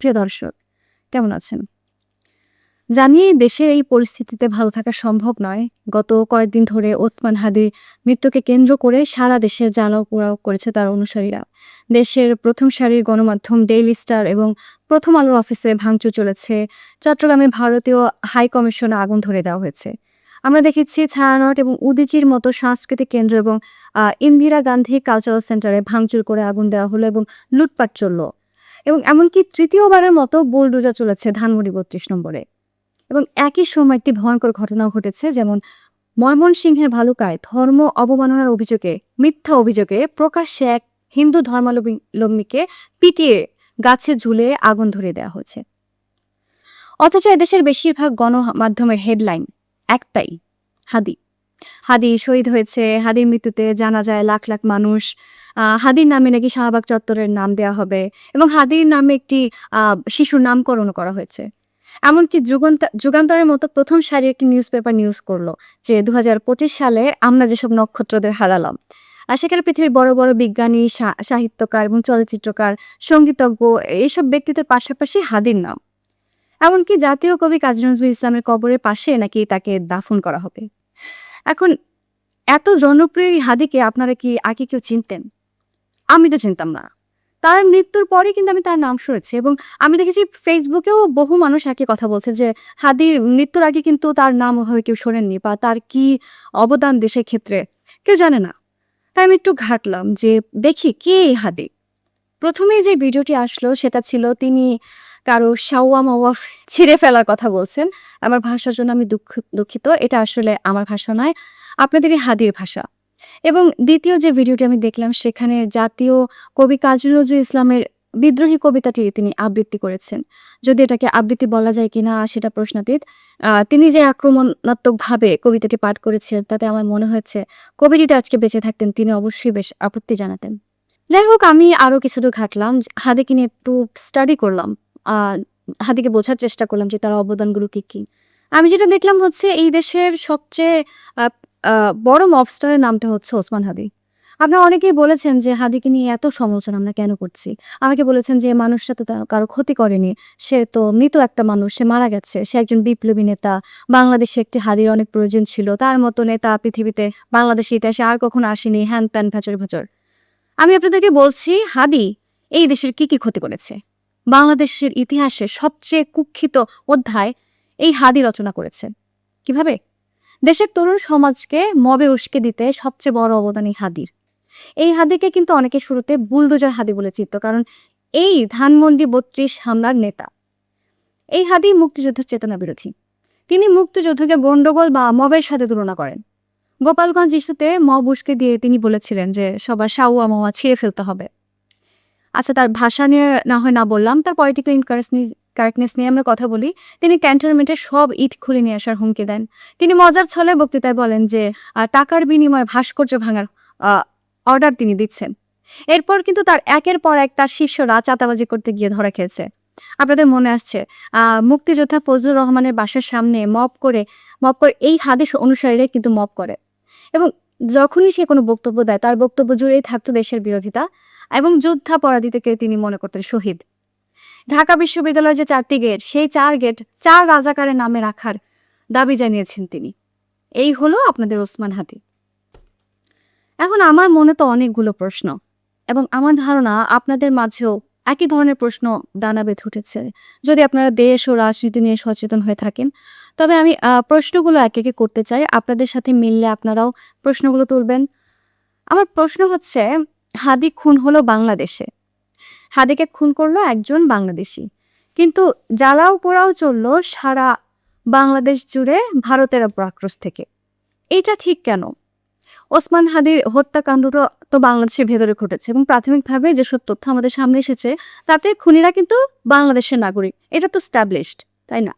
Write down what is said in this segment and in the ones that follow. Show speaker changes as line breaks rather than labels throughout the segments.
প্রিয় দর্শক, কেমন আছেন? জানি দেশে এই পরিস্থিতিতে ভালো থাকা সম্ভব নয়। গত কয়েকদিন ধরে ওসমান হাদির মৃত্যুকে কেন্দ্র করে সারা দেশে জ্বালাও পোড়াও করেছে তার অনুসারীরা। দেশের প্রথম সারির গণমাধ্যম ডেইলি স্টার এবং প্রথম আলোর অফিসে ভাঙচুর চলেছে। চট্টগ্রামে ভারতীয় হাই কমিশনে আগুন ধরে দেওয়া হয়েছে। আমরা দেখেছি ছায়ানট এবং উদিচির মতো সাংস্কৃতিক কেন্দ্র এবং ইন্দিরা গান্ধী কালচারাল সেন্টারে ভাঙচুর করে আগুন দেওয়া হলো এবং লুটপাট চলল। এবং এমনকি তৃতীয়বারের মতো বুলডোজা চলেছে ধানমন্ডি বত্রিশ নম্বরে। এবং একই সময় একটি ভয়ঙ্কর ঘটনাও ঘটেছে, যেমন ময়মনসিংহের ভালুকায় ধর্ম অবমাননার অভিযোগে, মিথ্যা অভিযোগে প্রকাশ্যে এক হিন্দু ধর্মাবলম্বীকে পিটিয়ে গাছে ঝুলে আগুন ধরে দেওয়া হয়েছে। অথচ এদেশের বেশিরভাগ গণমাধ্যমের হেডলাইন একটাই, হাদি। হাদি শহীদ হয়েছে, হাদির মৃত্যুতে জানা যায় লাখ লাখ মানুষ হাদির নামে নাকি শাহবাগ চত্বরের নাম দেওয়া হবে এবং হাদির নামে একটি শিশুর নামকরণ করা হয়েছে। এমনকি যুগান্ত- যুগান্তরের মতো প্রথম সারি একটি নিউজ পেপার নিউজ করল যে দু হাজার পঁচিশ সালে আমরা যেসব নক্ষত্রদের হারালাম। আর সেখানে পৃথিবীর বড় বড় বিজ্ঞানী সাহিত্যকার এবং চলচ্চিত্রকার, সঙ্গীতজ্ঞ এইসব ব্যক্তিদের পাশাপাশি হাদির নাম। এমনকি জাতীয় কবি কাজী নজরুল ইসলামের কবরের পাশে নাকি তাকে দাফন করা হবে। এখন এত জনপ্রিয় হাদিকে আপনারা কি আগে কেউ চিনতেন? আমি তো চিনতাম না। তার মৃত্যুর পরে কিন্তু আমি তার নাম শুনেছি এবং আমি দেখেছি ফেসবুকেও বহু মানুষ একই কথা বলছে যে হাদির মৃত্যুর আগে কিন্তু তার নাম হয়ে কেউ শোনেননি বা তার কি অবদান দেশের ক্ষেত্রে কেউ জানে না। তাই আমি একটু ঘাটলাম যে দেখি কে এই হাদি? প্রথমে যে ভিডিওটি আসলো সেটা ছিল তিনি কারও শাওয়া মাওয়া ছিঁড়ে ফেলার কথা বলছেন। আমার ভাষার জন্য আমি দুঃখ, দুঃখিত। এটা আসলে আমার ভাষা নয়, আপনাদেরই হাদির ভাষা। এবং দ্বিতীয় যে ভিডিওটি আমি দেখলাম, সেখানে জাতীয় কবি কাজী নজরুল ইসলামের বিদ্রোহী কবিতাটি তিনি আবৃত্তি করেছেন। যদি এটাকে আবৃত্তি বলা যায় কিনা, সেটা প্রশ্নাতীত। তিনি যে আক্রমণাত্মকভাবে কবিতাটি পাঠ করেছিলেন তাতে আমার মনে হয়েছে কবি যদি আজকে বেঁচে থাকতেন, তিনি অবশ্যই বেশ আপত্তি জানাতেন। যাই হোক, আমি আরও কিছু দূর ঘাটলাম। হাদিকে নিয়ে একটু স্টাডি করলাম। হাদিকে বোঝার চেষ্টা করলাম যে তার অবদানগুলো কি কি। আমি যেটা দেখলাম হচ্ছে, এই দেশের সবচেয়ে বড় মবস্টারের নামটা হচ্ছে ওসমান হাদি। আপনারা অনেকেই বলেছেন যে হাদিকে নিয়ে এত সমালোচনা আমরা কেন করছি? আমাকে বলেছেন যে মানুষটা তো কারও ক্ষতি করেনি। সে তো মৃত একটা মানুষ, সে মারা গেছে। সে একজন বিপ্লবী নেতা। বাংলাদেশে একটি হাদির অনেক প্রয়োজন ছিল। তার মতো নেতা পৃথিবীতে বাংলাদেশের ইতিহাসে আর কখনো আসেনি। হ্যান ত্যান, ভেচর ভেচর। আমি আপনাদেরকে বলছি, হাদি এই দেশের কি কি ক্ষতি করেছে? বাংলাদেশের ইতিহাসে সবচেয়ে কুক্ষিত অধ্যায় এই হাদি রচনা করেছে। কীভাবে? দেশের তরুণ সমাজকে মবে উস্কে দিতে সবচেয়ে বড় অবদান এই হাদির। এই হাদিকে কিন্তু অনেকে শুরুতে বুলডোজার হাদি বলে চিনত, কারণ এই ধানমন্ডি বত্রিশ হামলার নেতা। এই হাদি মুক্তিযুদ্ধের চেতনা বিরোধী। তিনি মুক্তিযুদ্ধকে গন্ডগোল বা মবের সাথে তুলনা করেন। গোপালগঞ্জ ইস্যুতে মব উস্কে দিয়ে তিনি বলেছিলেন যে, সবার সাউয়া মাওয়া ছিঁড়ে ফেলতে হবে। আচ্ছা তার ভাষা নিয়ে না হয় না বললাম, তার পলিটিক্যাল কারেক্টনেস নিয়ে আমরা কথা বলি, তিনি ক্যান্টনমেন্টের সব ইট খুলে নিয়ে আসার হুমকি দেন। তিনি মজার ছলে বক্তৃতায় বলেন যে টাকার বিনিময়ে ভাস্কর্য ভাঙার অর্ডার তিনি দিচ্ছেন। এরপর কিন্তু তার একের পর এক তার শিষ্যরা চাঁদাবাজি করতে গিয়ে ধরা খেয়েছে। আপনাদের মনে আসছে মুক্তিযোদ্ধা ফজলুর রহমানের বাসার সামনে মপ করে মপ করে এই হাদিস অনুসারীরা কিন্তু মপ করে। এবং যখনই সে কোনো বক্তব্য দেয়, তার বক্তব্য জুড়েই থাকতো দেশের বিরোধিতা এবং যুদ্ধাপরাধীদেরকে তিনি মনে করতেন শহীদ। ঢাকা বিশ্ববিদ্যালয়ের যে চারটি গেট, সেই চার গেট চার রাজাকারের নামে রাখার দাবি জানিয়েছেন তিনি। এই হলো আপনাদের ওসমান হাদি এখন আমার মনে তো অনেকগুলো প্রশ্ন এবং আমার ধারণা আপনাদের মাঝেও একই ধরনের প্রশ্ন দানা বেঁধে উঠেছে। যদি আপনারা দেশ ও রাজনীতি নিয়ে সচেতন হয়ে থাকেন, তবে আমি প্রশ্নগুলো এক একে করতে চাই। আপনাদের সাথে মিললে আপনারাও প্রশ্নগুলো তুলবেন। আমার প্রশ্ন হচ্ছে, হাদি খুন হলো বাংলাদেশে। হাদিকে খুন করল একজন বাংলাদেশি। কিন্তু জ্বালাও পোড়াও চলল সারা বাংলাদেশ জুড়ে ভারতের আক্রোশ থেকে। এটা ঠিক কেন? ওসমান হাদির হত্যাকাণ্ডটা তো বাংলাদেশের ভেতরে ঘটেছে এবং প্রাথমিকভাবে যেসব তথ্য আমাদের সামনে এসেছে, তাতে খুনিরা কিন্তু বাংলাদেশের নাগরিক। এটা তো স্ট্যাবলিশড তাই না?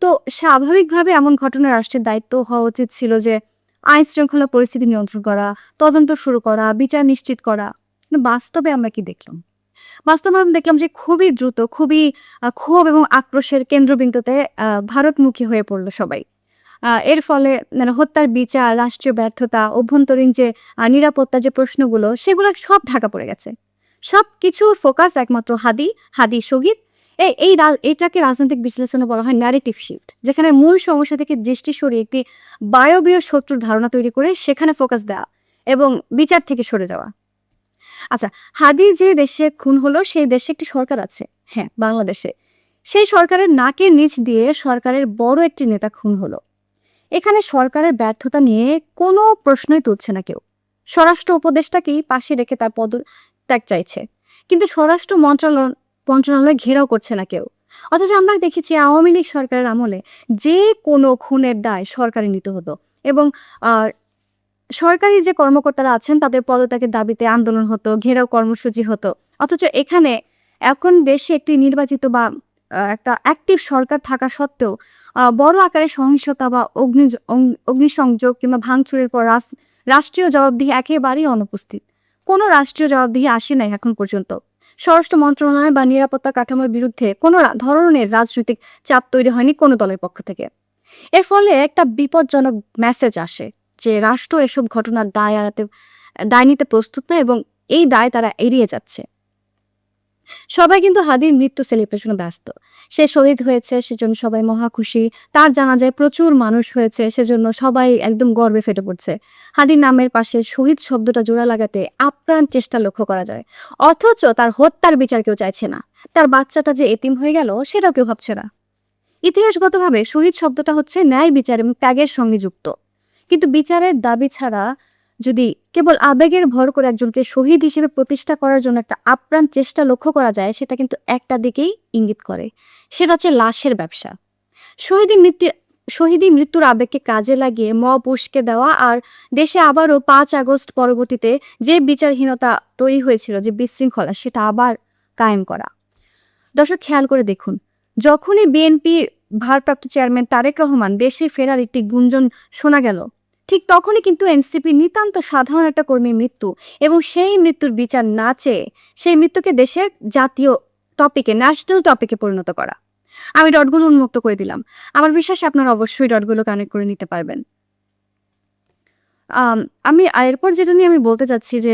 তো স্বাভাবিকভাবে এমন ঘটনা রাষ্ট্রের দায়িত্ব হওয়া উচিত ছিল যে আইন শৃঙ্খলা পরিস্থিতি নিয়ন্ত্রণ করা, তদন্ত শুরু করা, বিচার নিশ্চিত করা। কিন্তু বাস্তবে আমরা কি দেখলাম? বাস্তবে আমরা দেখলাম যে খুবই দ্রুত, খুবই ক্ষোভ এবং আক্রোশের কেন্দ্রবিন্দুতে ভারতমুখী হয়ে পড়ল সবাই। এর ফলে মানে হত্যার বিচার, রাষ্ট্রীয় ব্যর্থতা, অভ্যন্তরীণ যে নিরাপত্তা যে প্রশ্নগুলো, সেগুলো সব ঢাকা পড়ে গেছে। সব কিছুর ফোকাস একমাত্র হাদি হাদি শহীদ এই এইটাকে রাজনৈতিক বিশ্লেষণে বলা হয় ন্যারেটিভ শিফট যেখানে মূল সমস্যা থেকে দৃষ্টি সরিয়ে একটি বায়বীয় শত্রুর ধারণা তৈরি করে সেখানে ফোকাস দেওয়া এবং বিচার থেকে সরে যাওয়া। আচ্ছা হাদি যে দেশে খুন হলো, সেই দেশে একটি সরকার আছে। হ্যাঁ বাংলাদেশে। সেই সরকারের নাকের নিচ দিয়ে সরকারের বড় একটি নেতা খুন হলো। এখানে সরকারের ব্যর্থতা নিয়ে কোনো প্রশ্নই তুলছে না কেউ। স্বরাষ্ট্র উপদেষ্টাকেই পাশে রেখে তার পদ ত্যাগ চাইছে। কিন্তু স্বরাষ্ট্র মন্ত্রণালয় মন্ত্রণালয় ঘেরাও করছে না কেউ। অথচ আমরা দেখেছি আওয়ামী লীগ সরকারের আমলে যে কোনো খুনের দায় সরকারি নিতে হতো। এবং সরকারি যে কর্মকর্তারা আছেন, তাদের পদত্যাগের দাবিতে আন্দোলন হতো, ঘেরাও কর্মসূচি হতো। অথচ এখানে এখন দেশে একটি নির্বাচিত বা একটা অ্যাক্টিভ সরকার থাকা সত্ত্বেও বড় আকারে সহিংসতা বা অগ্নি অগ্নিসংযোগ কিংবা ভাঙচুরের পর রাষ্ট্রীয় জবাবদিহি একেবারেই অনুপস্থিত। কোনো রাষ্ট্রীয় জবাবদিহি আসে নাই এখন পর্যন্ত। স্বরাষ্ট্র মন্ত্রণালয় বা নিরাপত্তা কাঠামোর বিরুদ্ধে কোনো ধরনের রাজনৈতিক চাপ তৈরি হয়নি কোনো দলের পক্ষ থেকে। এর ফলে একটা বিপজ্জনক মেসেজ আসে। যে রাষ্ট্র এসব ঘটনার দায় এড়াতে দায় নিতে প্রস্তুত নয় এবং এই দায় তারা এড়িয়ে যাচ্ছে। সবাই কিন্তু হাদির মৃত্যু সেলিব্রেশনে ব্যস্ত। সে শহীদ হয়েছে, সেজন্য সবাই মহা খুশি। তার জানা যায় প্রচুর মানুষ হয়েছে, সেজন্য সবাই একদম গর্বে ফেটে পড়ছে। হাদির নামের পাশে শহীদ শব্দটা জোড়া লাগাতে আপ্রাণ চেষ্টা লক্ষ্য করা যায়। অথচ তার হত্যার বিচার কেউ চাইছে না। তার বাচ্চাটা যে এতিম হয়ে গেল, সেটাও কেউ ভাবছে না। ইতিহাসগতভাবে শহীদ শব্দটা হচ্ছে ন্যায় বিচার এবং ত্যাগের সঙ্গে যুক্ত। কিন্তু বিচারের দাবি ছাড়া যদি কেবল আবেগের ভর করে একজনকে শহীদ হিসেবে প্রতিষ্ঠা করার জন্য একটা আপ্রাণ চেষ্টা লক্ষ্য করা যায়, সেটা কিন্তু একটা দিকেই ইঙ্গিত করে। সেটা হচ্ছে লাশের ব্যবসা। শহীদের মৃত্যু শহীদি মৃত্যুর আবেগকে কাজে লাগিয়ে মব উস্কে দেওয়া আর দেশে আবারও পাঁচ আগস্ট পরবর্তীতে যে বিচারহীনতা তৈরি হয়েছিল, যে বিশৃঙ্খলা, সেটা আবার কায়েম করা। দর্শক, খেয়াল করে দেখুন, যখনই বিএনপি ভারপ্রাপ্ত চেয়ারম্যান তারেক রহমান দেশে ফেরার একটি গুঞ্জন শোনা গেল ঠিক তখনই কিন্তু এনসিপি নিতান্ত সাধারণ একটা কর্মীর মৃত্যু এবং সেই মৃত্যুর বিচার না চেয়ে সেই মৃত্যুকে দেশের জাতীয় টপিকে ন্যাশনাল টপিকে পরিণত করা। আমি ডটগুলো উন্মুক্ত করে দিলাম। আমার বিশ্বাস আপনারা অবশ্যই ডটগুলো কানেক্ট করে নিতে পারবেন। আম, এরপর যেটা নিয়ে আমি বলতে চাচ্ছি যে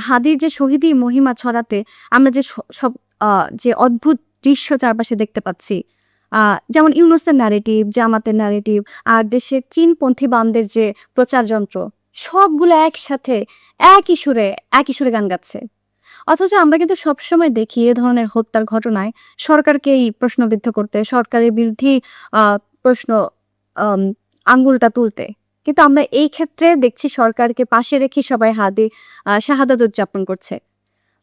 হাদির যে শহীদি মহিমা ছড়াতে আমরা যে সব যে অদ্ভুত দৃশ্য চারপাশে দেখতে পাচ্ছি যেমন ইউনুসের ন্যারেটিভ জামাতের ন্যারেটিভ আর দেশের চীনপন্থী বামদের যে প্রচার যন্ত্র, সবগুলো একসাথে, একই সুরে একই সুরে গান গাচ্ছে। অথচ আমরা কিন্তু সবসময় দেখি এ ধরনের হত্যার ঘটনায় সরকারকেই প্রশ্নবিদ্ধ করতে, সরকারের বিরুদ্ধে প্রশ্ন আঙ্গুলটা তুলতে। কিন্তু আমরা এই ক্ষেত্রে দেখছি সরকারকে পাশে রেখে সবাই হাদি শাহাদাত উদযাপন করছে।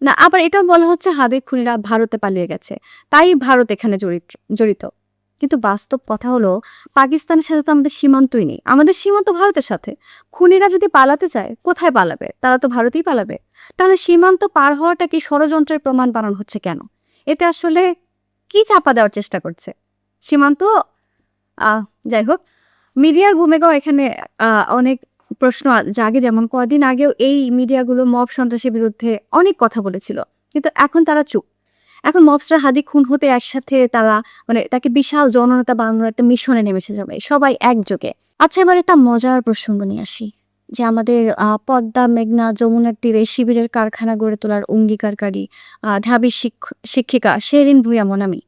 না, আবার এটাও বলা হচ্ছে হাদির খুনিরা ভারতে পালিয়ে গেছে। তাই ভারত এখানে জড়িত জড়িত। কিন্তু বাস্তব কথা হলো, পাকিস্তানের সাথে তো আমাদের সীমান্তই নেই। আমাদের সীমান্ত ভারতের সাথে। খুনিরা যদি পালাতে চায়, কোথায় পালাবে? তারা তো ভারতেই পালাবে। তাহলে সীমান্ত পার হওয়াটা কি ষড়যন্ত্রের প্রমাণ বানানো হচ্ছে কেন? এতে আসলে কি চাপা দেওয়ার চেষ্টা করছে? সীমান্ত? যাই হোক। মিডিয়ার ভূমিকাও এখানে অনেক প্রশ্ন জাগে। যেমন কদিন আগেও এই মিডিয়াগুলো মব সন্ত্রাসের বিরুদ্ধে অনেক কথা বলেছিল। কিন্তু এখন তারা চুপ। এখন মবসরা হাদি খুন হতে একসাথে তারা মানে তাকে বিশাল জননেতা বানানোর একটা মিশনে নেমেছে যাবে সবাই একযোগে। আচ্ছা এবার একটা মজার প্রসঙ্গ নিয়ে আসি, যে আমাদের পদ্মা, মেঘনা, যমুনার তীরে শিবিরের কারখানা গড়ে তোলার অঙ্গীকারকারী ঢাবির শিক্ষিকা শেরিন ভুইয়া মনামি।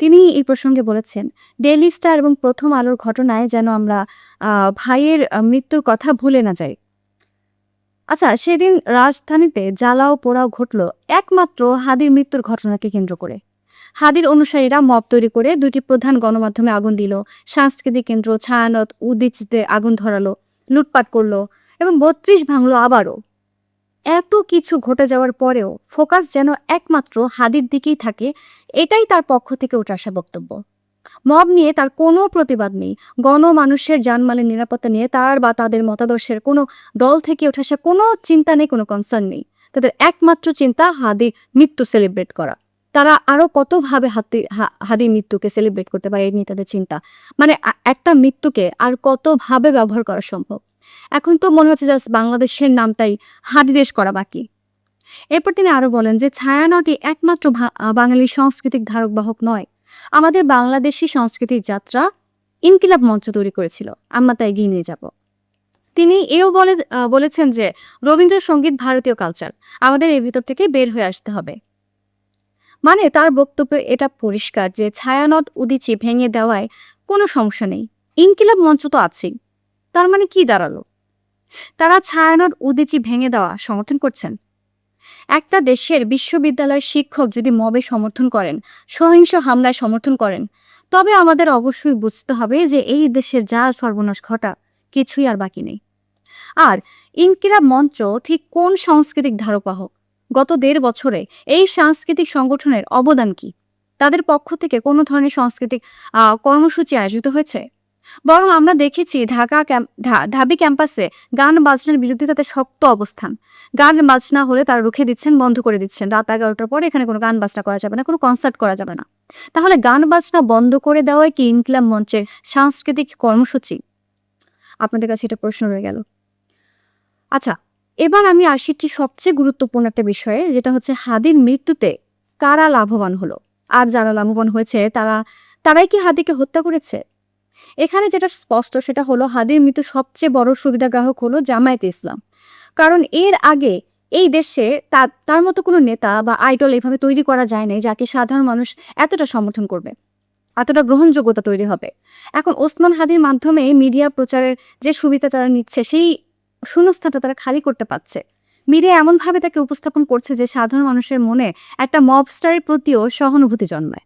তিনি এই প্রসঙ্গে বলেছেন, ডেইলি স্টার এবং প্রথম আলোর ঘটনায় যেন আমরা ভাইয়ের মৃত্যুর কথা ভুলে না যাই আচ্ছা সেদিন রাজধানীতে জ্বালাও পোড়াও ঘটল একমাত্র হাদির মৃত্যুর ঘটনাকে কেন্দ্র করে। হাদির অনুসারীরা মব তৈরি করে দুইটি প্রধান গণমাধ্যমে আগুন দিল, সাংস্কৃতিক কেন্দ্র ছায়ানত উদিচতে আগুন ধরালো, লুটপাট করল এবং বত্রিশ ভাঙলো আবারও। এত কিছু ঘটে যাওয়ার পরেও ফোকাস যেন একমাত্র হাদির দিকেই থাকে, এটাই তার পক্ষ থেকে উঠে আসা বক্তব্য। মব নিয়ে তার কোনো প্রতিবাদ নেই। গণমানুষের জানমালের নিরাপত্তা নিয়ে তার বা তাদের মতাদর্শের কোনো দল থেকে উঠে আসা কোনো চিন্তা নেই, কোনো কনসার্ন নেই। তাদের একমাত্র চিন্তা হাদি মৃত্যু সেলিব্রেট করা। তারা আরও কতভাবে হাতি, হা- হাদির মৃত্যুকে সেলিব্রেট করতে পারে এই নিয়ে তাদের চিন্তা? মানে একটা মৃত্যুকে আর কতভাবে ব্যবহার করা সম্ভব? এখন তো মনে হচ্ছে জাস্ট বাংলাদেশের নামটাই হাদি দেশ করা বাকি। এরপর তিনি আরও বলেন যে ছায়ানটি একমাত্র বাঙালি সাংস্কৃতিক ধারক বাহক নয়। আমাদের বাংলাদেশি সংস্কৃতির যাত্রা ইনকিলাব মঞ্চ তৈরি করেছিল। আমরা তাই এগিয়ে নিয়ে যাব। তিনি এও বলে বলেছেন যে রবীন্দ্রসঙ্গীত ভারতীয় কালচার আমাদের এর ভিতর থেকে বের হয়ে আসতে হবে। মানে তার বক্তব্যে এটা পরিষ্কার যে ছায়ানট উদিচি ভেঙে দেওয়ায় কোনো সমস্যা নেই। ইনকিলাব মঞ্চ তো আছেই। তার মানে কি দাঁড়াল? তারা ছায়ানট উদিচি ভেঙে দেওয়া সমর্থন করছেন? একটা দেশের বিশ্ববিদ্যালয়ের শিক্ষক যদি মবে সমর্থন করেন, সহিংস হামলায় সমর্থন করেন, তবে আমাদের অবশ্যই বুঝতে হবে যে এই দেশের যা সর্বনাশ ঘটা, কিছুই আর বাকি নেই। আর ইনকিলাব মঞ্চ ঠিক কোন সাংস্কৃতিক ধারকবাহক গত দেড় বছরে এই সাংস্কৃতিক সংগঠনের অবদান কি? তাদের পক্ষ থেকে কোনো ধরনের সাংস্কৃতিক কর্মসূচি আয়োজিত হয়েছে? বরং আমরা দেখেছি ঢাকা ঢাবি ক্যাম্পাসে গান বাজনার বিরুদ্ধে তাদের শক্ত অবস্থান। গান বাজনা হলে তারা রুখে দিচ্ছেন, বন্ধ করে দিচ্ছেন। রাত এগারোটার পরে এখানে কোনো গান বাজনা করা যাবে না, কোনো কনসার্ট করা যাবে না। তাহলে গান বাজনা বন্ধ করে দেওয়াই কি ইনকিলাব মঞ্চের সাংস্কৃতিক কর্মসূচি? আপনাদের কাছে এটা প্রশ্ন রয়ে গেল। আচ্ছা এবার আমি আসি একটি সবচেয়ে গুরুত্বপূর্ণ একটা বিষয়ে, যেটা হচ্ছে হাদির মৃত্যুতে কারা লাভবান হলো? আর যারা লাভবান হয়েছে, তারা তারাই কি হাদিকে হত্যা করেছে? এখানে যেটা স্পষ্ট সেটা হলো হাদির মৃত্যু সবচেয়ে বড় সুবিধাগ্রাহক হলো জামায়াতে ইসলাম। কারণ এর আগে এই দেশে তার মতো কোনো নেতা বা আইডল এভাবে তৈরি করা যায় নাই যাকে সাধারণ মানুষ এতটা সমর্থন করবে, এতটা গ্রহণযোগ্যতা তৈরি হবে। এখন ওসমান হাদির মাধ্যমে মিডিয়া প্রচারের যে সুবিধা তারা নিচ্ছে সেই শূন্যস্থানটা তারা খালি করতে পারছে। মিডিয়া এমনভাবে তাকে উপস্থাপন করছে যে সাধারণ মানুষের মনে একটা মবস্টারের প্রতিও সহানুভূতি জন্মায়।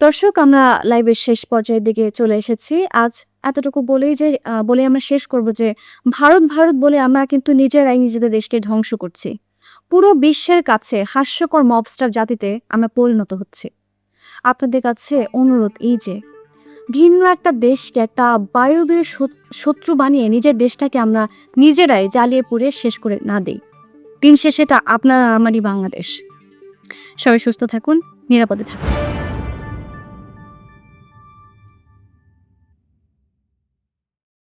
দর্শক, আমরা লাইভের শেষ পর্যায়ের দিকে চলে এসেছি। আজ এতটুকু বলেই যে বলে আমরা শেষ করব যে, ভারত ভারত বলে আমরা কিন্তু নিজেরাই নিজেদের দেশকে ধ্বংস করছি। পুরো বিশ্বের কাছে হাস্যকর মবস্টার জাতিতে আমরা পরিণত হচ্ছি। আপনাদের কাছে অনুরোধ এই যে, ভিন্ন একটা দেশকে একটা বায়বীয় শত্রু বানিয়ে নিজের দেশটাকে আমরা নিজেরাই জ্বালিয়ে পুড়ে শেষ করে না দিই। দিন শেষে এটা আপনার, আমারই বাংলাদেশ। সবাই সুস্থ থাকুন, নিরাপদে থাকুন।